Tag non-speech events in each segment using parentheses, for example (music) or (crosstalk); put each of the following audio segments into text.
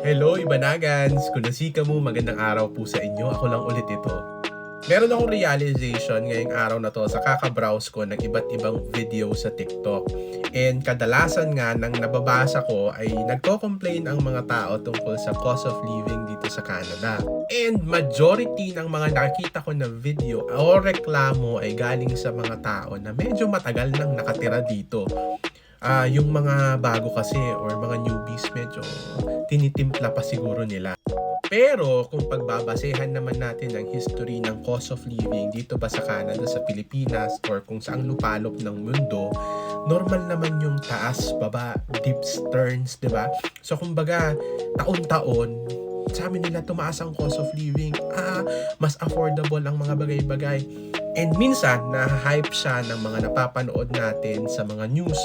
Hello, Ibanagans! Kung nasika mo, magandang araw po sa inyo. Ako lang ulit ito. Meron akong realization ngayong araw na to sa kakabrowse ko ng iba't ibang video sa TikTok. And kadalasan nga nang nababasa ko ay nagko-complain ang mga tao tungkol sa cost of living dito sa Canada. And majority ng mga nakikita ko na video o reklamo ay galing sa mga tao na medyo matagal nang nakatira dito. Ah, yung mga bago kasi or mga newbies medyo tinitimpla pa siguro nila. Pero kung pagbabasehan naman natin ang history ng cost of living dito ba sa Canada, sa Pilipinas, or kung saang lupalop ng mundo, normal naman yung taas, baba, dips, turns, di ba? So kumbaga, taon-taon, sabi nila tumaas ang cost of living, ah, mas affordable ang mga bagay-bagay. And minsan, na-hype siya ng mga napapanood natin sa mga news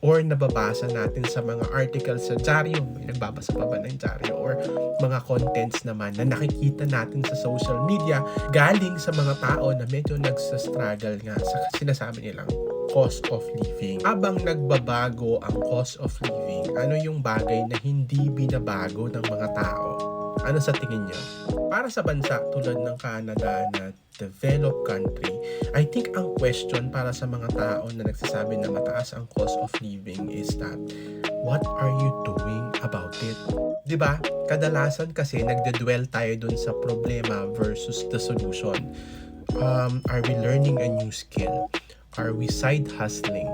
or nababasa natin sa mga articles sa dyaryo. Nagbabasa pa ba ng dyaryo? Or mga contents naman na nakikita natin sa social media galing sa mga tao na medyo nagsa-struggle nga sa sinasabi nilang cost of living. Habang nagbabago ang cost of living, ano yung bagay na hindi binabago ng mga tao? Ano sa tingin niyo? Para sa bansa tulad ng Canada na developed country, I think ang question para sa mga tao na nagsasabi na mataas ang cost of living is that what are you doing about it? 'Di ba? Kadalasan kasi nagde-dwell tayo dun sa problema versus the solution. Um, are we learning a new skill? Are we side hustling?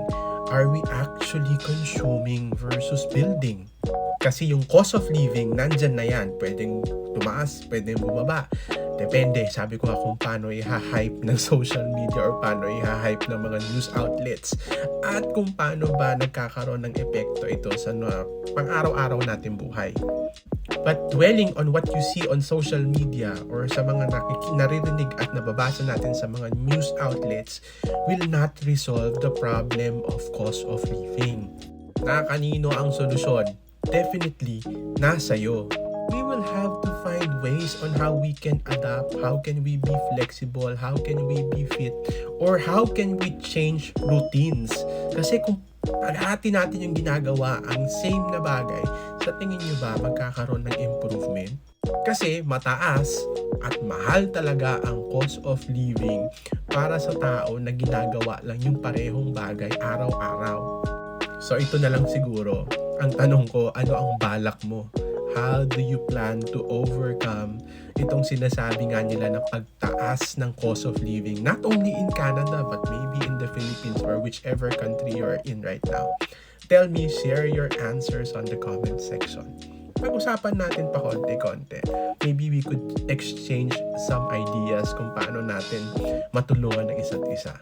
Are we actually consuming versus building? Kasi yung cost of living, nandyan na yan. Pwedeng tumaas, pwedeng bumaba. Depende, sabi ko nga kung paano i-hype ng (laughs) social media or paano i-hype ng mga news outlets at kung paano ba nagkakaroon ng epekto ito sa uh, pang-araw-araw natin buhay. But dwelling on what you see on social media or sa mga naririnig at nababasa natin sa mga news outlets will not resolve the problem of cost of living. Na kanino ang solusyon? Definitely, nasa iyo. We will have to find ways on how we can adapt, how can we be flexible, how can we be fit, or how can we change routines. Kasi kung paghati natin yung ginagawa, ang same na bagay, sa tingin nyo ba magkakaroon ng improvement? Kasi mataas at mahal talaga ang cost of living para sa tao na ginagawa lang yung parehong bagay araw-araw. So ito na lang siguro. Ang tanong ko, ano ang balak mo? How do you plan to overcome itong sinasabi nga nila na pagtaas ng cost of living not only in Canada but maybe in the Philippines or whichever country you're in right now? Tell me, share your answers on the comment section. Pag-usapan natin pa konti-konti. Maybe we could exchange some ideas kung paano natin matulungan ng isa't isa.